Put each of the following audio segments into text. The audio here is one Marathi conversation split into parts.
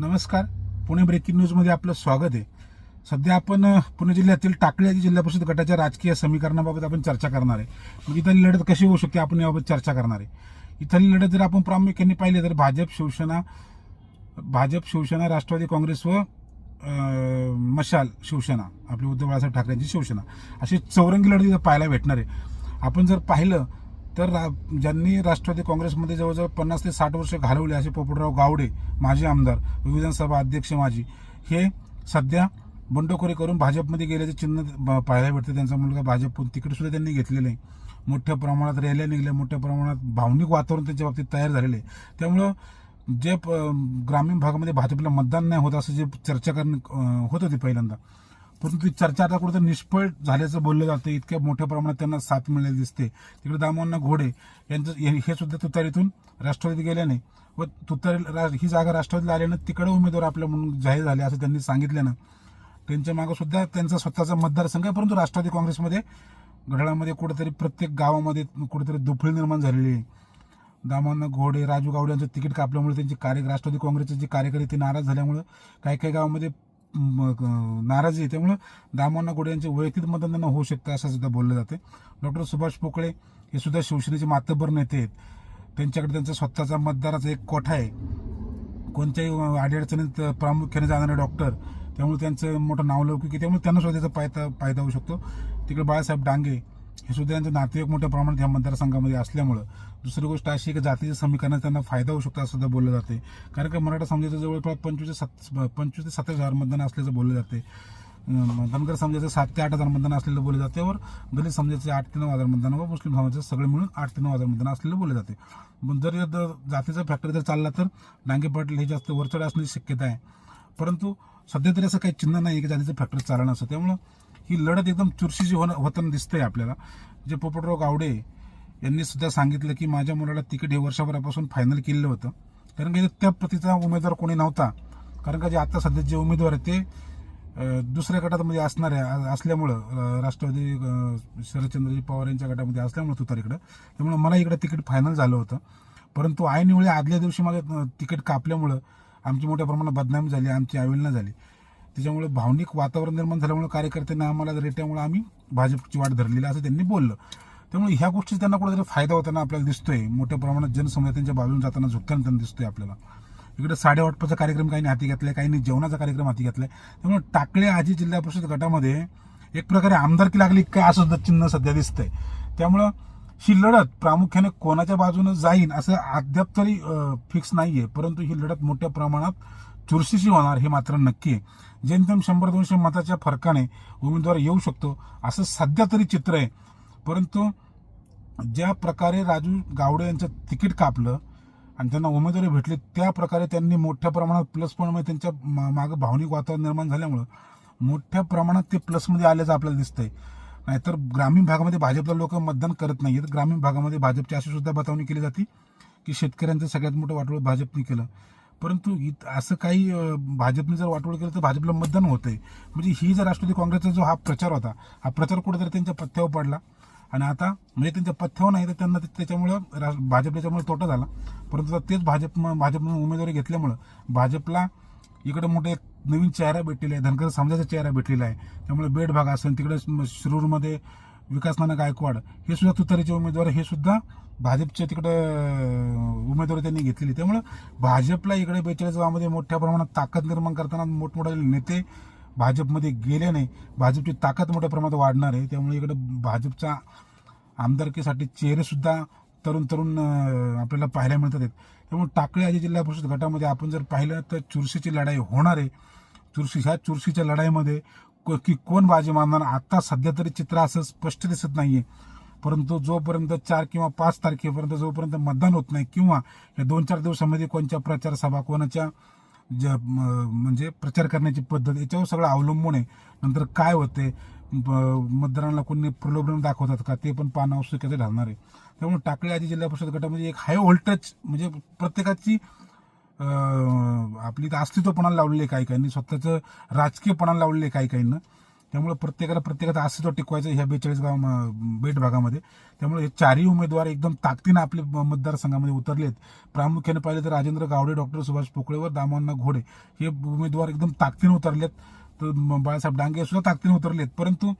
नमस्कार. पुणे ब्रेकिंग न्यूजमध्ये आपलं स्वागत आहे. सध्या आपण पुणे जिल्ह्यातील टाकळी आदी जिल्हा परिषद गटाच्या राजकीय समीकरणाबाबत आपण चर्चा करणार आहे. मग इथली लढत कशी होऊ शकते आपण याबाबत चर्चा करणार आहे. इथली लढत जर आपण प्रामुख्याने पाहिले तर भाजप शिवसेना भाजप शिवसेना राष्ट्रवादी काँग्रेस व मशाल शिवसेना आपली उद्धव बाळासाहेब ठाकरेंची शिवसेना अशी चौरंगी लढत पाहायला भेटणार आहे. आपण जर पाहिलं तर रा- ज्यांनी राष्ट्रवादी काँग्रेसमध्ये जवळजवळ पन्नास ते साठ वर्ष घालवले असे पोपटराव गावडे माजी आमदार विधानसभा अध्यक्ष माजी हे सध्या बंडखोरी करून भाजपमध्ये गेल्याचे चिन्ह पाहायला भेटते. त्यांचा मुलगा भाजप तिकीट सुद्धा त्यांनी घेतलेलं आहे. मोठ्या प्रमाणात रॅल्या निघल्या मोठ्या प्रमाणात भावनिक वातावरण त्यांच्या बाबतीत तयार झालेलं आहे. त्यामुळं जे प- ग्रामीण भागामध्ये भाजपला मतदान नाही होत असं जे चर्चा करणं होत होती पहिल्यांदा परंतु ती चर्चा आता कुठेतरी निष्फळ झाल्याचं बोललं जातं. इतक्या मोठ्या प्रमाणात त्यांना साथ मिळालेली दिसते. तिकडे दामोदर घोडे यांचं हे सुद्धा तुतारीतून राष्ट्रवादी गेल्याने व तुतारी रा- ही जागा राष्ट्रवादीला आल्यानं तिकडे उमेदवार आपल्या म्हणून जाहीर झाले असं त्यांनी सांगितल्यानं त्यांच्या मागे सुद्धा त्यांचा स्वतःचा मतदारसंघ आहे परंतु राष्ट्रवादी काँग्रेसमध्ये घड्याळामध्ये कुठेतरी प्रत्येक गावामध्ये कुठेतरी दुफळी निर्माण झालेली आहे. दामोदर घोडे राजू गावडे यांचं तिकीट कापल्यामुळे त्यांची कार्य राष्ट्रवादी काँग्रेसचे जे कार्यकर्ते ते नाराज झाल्यामुळं काही काही गावामध्ये नाराजी आहे. त्यामुळं दामोदर गोडे यांचे वैयक्तिक मतदान त्यांना होऊ शकतं असं सुद्धा बोललं जाते डॉक्टर सुभाष पोकळे हे सुद्धा शिवसेनेचे मातबर नेते आहेत. त्यांच्याकडे त्यांचा स्वतःचा मतदाराचा एक कोठा आहे. कोणत्याही अडीअडचणीत प्रामुख्याने जाणारे डॉक्टर त्यामुळे त्यांचं मोठं नावलौकिक आहे. त्यामुळे त्यांना सुद्धा त्याचा फायदा फायदा होऊ शकतो. तिकडे बाळासाहेब डांगे हे सुद्धा त्यांचे नातेवाईक मोठ्या प्रमाणात या मतदारसंघामध्ये असल्यामुळं दुसरी गोष्ट अशी की जातीच्या समीकरणात त्यांना फायदा होऊ शकतो असं सुद्धा बोललं जाते. कारण का मराठा समाजाचं जवळपास पंचवीस सत पंचवीस ते सत्तावीस हजार मतदान असल्याचं बोललं जाते. धनगर समाजाचं सात ते आठ हजार मतदान असलेलं बोललं जाते वर दलित समाजाचे आठ ते नऊ हजार मतदान व मुस्लिम समाजाचं सगळे मिळून आठ ते नऊ हजार मतदान असलेलं बोललं जाते. पण जर द- जातीचा फॅक्टर जर चालला तर डांगे पाटील हे जास्त वरचढ असण्याची शक्यता आहे. परंतु सध्या तरी असं काही चिन्ह नाही की जातीचं फॅक्टर चालणं असं त्यामुळं ही लढत एकदम चुरशीची होणं होताना दिसतंय आपल्याला. जे पोपटराव गावडे यांनी सुद्धा सांगितलं की माझ्या मुलाला तिकीट हे वर्षभरापासून फायनल केलेलं होतं. कारण की त्या प्रतीचा उमेदवार कोणी नव्हता. कारण का जे आता सध्या जे उमेदवार आहेत ते दुसऱ्या गटामध्ये असणारे असल्यामुळं राष्ट्रवादी शरदचंद्रजी पवार यांच्या गटामध्ये असल्यामुळं तुतारीकडं त्यामुळे मला इकडं तिकीट फायनल झालं होतं. परंतु ऐनवेळी आदल्या दिवशी मला तिकीट कापल्यामुळं आमची मोठ्या प्रमाणात बदनामी झाली आमची अवेलना झाली. त्याच्यामुळे भावनिक वातावरण निर्माण झाल्यामुळे कार्यकर्त्यांना आम्हाला रेट्यामुळे आम्ही भाजपची वाट धरलेली असं त्यांनी बोललं. त्यामुळे ह्या गोष्टी त्यांना कुठेतरी फायदा होताना आपल्याला दिसतोय. मोठ्या प्रमाणात जनसमुदाय त्यांच्या बाजून जाताना झुकताना त्यांना दिसतोय आपल्याला. इकडे साडेवाटपाचा कार्यक्रम काही हाती घेतलाय काही नाही जेवणाचा कार्यक्रम हाती घेतलाय. त्यामुळे टाकळे आजी जिल्हा परिषद गटामध्ये एक प्रकारे आमदारकी लागली काय असं सुद्धा चिन्ह सध्या दिसतंय. त्यामुळं ही लढत प्रामुख्याने कोणाच्या बाजूनं जाईन असं अद्याप तरी फिक्स नाहीये. परंतु ही लढत मोठ्या प्रमाणात चुरशीची होणार हे मात्र नक्की आहे. जेमतेम शंभर दोनशे मताच्या फरकाने उमेदवार येऊ शकतो असं सध्या तरी चित्र आहे. परंतु ज्या प्रकारे राजू गावडे यांचं तिकीट कापलं आणि त्यांना उमेदवारी भेटली त्या प्रकारे त्यांनी मोठ्या प्रमाणात प्लस पॉईंटमध्ये त्यांच्या मागं भावनिक वातावरण निर्माण झाल्यामुळं मोठ्या प्रमाणात ते प्लसमध्ये आल्याचं आपल्याला दिसतंय. नाहीतर ग्रामीण भागामध्ये भाजपला लोक मतदान करत नाही आहेत ग्रामीण भागामध्ये भाजपची अशी सुद्धा बतावणी केली जाते की शेतकऱ्यांचं सगळ्यात मोठं वाटोळ भाजपने केलं. परंतु इत- असं काही भाजपने जर वाटोळ केलं तर भाजपला मतदान होतंय. म्हणजे ही जर राष्ट्रवादी काँग्रेसचा जो हा प्रचार होता हा प्रचार कुठेतरी त्यांच्या पथ्यावर पडला. आणि आता म्हणजे त्यांच्या पथ्यावर नाही तर त्यांना ते- त्याच्यामुळं रा- भाजप त्याच्यामुळे तोटा झाला. परंतु तेच भाजप भाजपनं उमेदवारी घेतल्यामुळं भाजपला इकडे मोठे एक नवीन चेहरा भेटलेला आहे धनगर समाजाचा चेहरा भेटलेला आहे. त्यामुळे बेड भाग असेल तिकडे शिरूरमध्ये विकास नाना गायकवाड हे सुद्धा तुतारीचे उमेदवार हे सुद्धा भाजपचे तिकडे उमेदवार त्यांनी घेतलेली त्यामुळं भाजपला इकडे बेचाळीस गावामध्ये मोठ्या प्रमाणात ताकद निर्माण करताना मोठमोठे नेते भाजपमध्ये गेले नाही. भाजपची ताकद मोठ्या प्रमाणात वाढणार आहे. त्यामुळे इकडे भाजपचा आमदारकीसाठी चेहरेसुद्धा तरुण तरुण आपल्याला पाहायला मिळतात आहेत. त्यामुळे टाकळी आजी जिल्हा परिषद गटामध्ये आपण जर पाहिलं तर चुरशीची लढाई होणार आहे. चुरशी ह्या चुरशीच्या लढाईमध्ये की कोण बाजी मारणार? आता सध्या तरी चित्र असं स्पष्ट दिसत नाहीये. परंतु जोपर्यंत चार किंवा पाच तारखेपर्यंत जोपर्यंत मतदान होत नाही किंवा या दोन चार दिवसामध्ये कोणत्या प्रचार सभा कोणाच्या ज म- म्हणजे प्रचार करण्याची पद्धत याच्यावर सगळं अवलंबून आहे. नंतर काय होते मतदारांना कोणी प्रलोभन दाखवतात का ते पण पाहणं आवश्यकता ठरणार आहे. त्यामुळे टाकळी आजी जिल्हा परिषद गटामध्ये एक हाय व्होल्टेज म्हणजे प्रत्येकाची आपली अस्तित्वपणाला लावलेली आहे काही काहींनी. स्वतःचं राजकीयपणाला लावलेलं आहे काही काहींना. त्यामुळे प्रत्येकाला प्रत्येकाचा अस्तित्व टिकवायचं ह्या बेचाळीस गाव बेट भागामध्ये. त्यामुळे हे चारही उमेदवार एकदम ताकदीनं आपले मतदारसंघामध्ये उतरलेत. प्रामुख्याने पाहिले तर राजेंद्र गावडे डॉक्टर सुभाष पोकळे व दामोन्ना घोडे हे उमेदवार एकदम ताकदीनं उतरलेत. तर बाळासाहेब डांगे सुद्धा ताकदीने उतरलेत. परंतु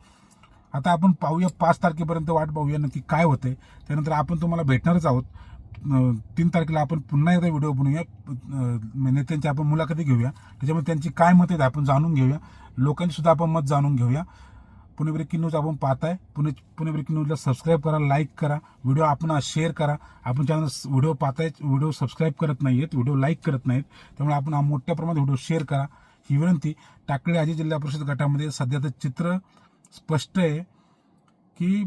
आता आपण पाहूया पाच तारखेपर्यंत वाट पाहूया नक्की काय होतंय. त्यानंतर आपण तुम्हाला भेटणारच आहोत. तीन तारखेला आपण पुन्हा एकदा व्हिडिओ बनवूया. नेत्यांची आपण मुलाखती घेऊया. त्याच्यामध्ये त्यांची काय मत आहेत आपण जाणून घेऊया. लोकांची सुद्धा आपण मत जाणून घेऊया. पुणे ब्रेकिंग न्यूज आपण पाहताय. पुणे पुणे ब्रेकिंग न्यूजला सबस्क्राईब करा लाईक करा. व्हिडिओ आपण शेअर करा. आपण चॅनल व्हिडिओ पाहताय व्हिडिओ सबस्क्राईब करत नाही आहेत व्हिडिओ लाईक करत नाहीत त्यामुळे आपण मोठ्या प्रमाणात व्हिडिओ शेअर करा. ही विनंती टाकळी आजी जिल्हा परिषद गटामध्ये सध्याचं चित्र स्पष्ट आहे की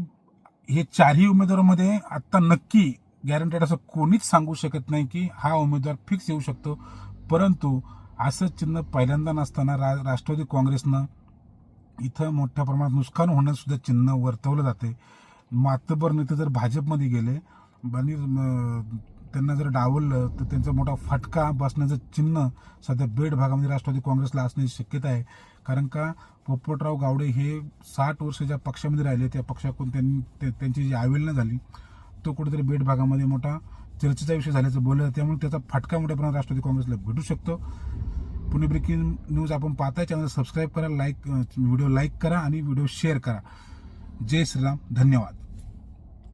हे चारही उमेदवारांमध्ये आत्ता नक्की गॅरंटेड असं कोणीच सांगू शकत नाही की हा उमेदवार फिक्स येऊ शकतो. परंतु असं चिन्ह पहिल्यांदा नसताना रा राष्ट्रवादी काँग्रेसनं इथं मोठ्या प्रमाणात नुकसान होण्यासुद्धा चिन्ह वर्तवलं जाते मातबर नेते जर भाजपमध्ये गेले आणि त्यांना जर डावललं तर त्यांचा मोठा फटका बसण्याचं चिन्ह सध्या बीड भागामध्ये राष्ट्रवादी काँग्रेसला असण्याची शक्यता आहे. कारण का पोपटराव गावडे हे साठ वर्ष ज्या पक्षामध्ये राहिले त्या पक्षाकडून त्यांनी त्यांची जी आवेलना झाली तो कुठेतरी बीड भागामध्ये मोठा चर्चेचा विषय झाल्याचं बोललं जातं. त्यामुळे त्याचा फटका मोठ्या प्रमाणात राष्ट्रवादी काँग्रेसला भेटू शकतो. पुणे ब्रेकिंग न्यूज आपण पाहताय चॅनल सबस्क्राईब करा लाईक व्हिडिओ लाईक करा आणि व्हिडिओ शेअर करा. जय श्रीराम धन्यवाद.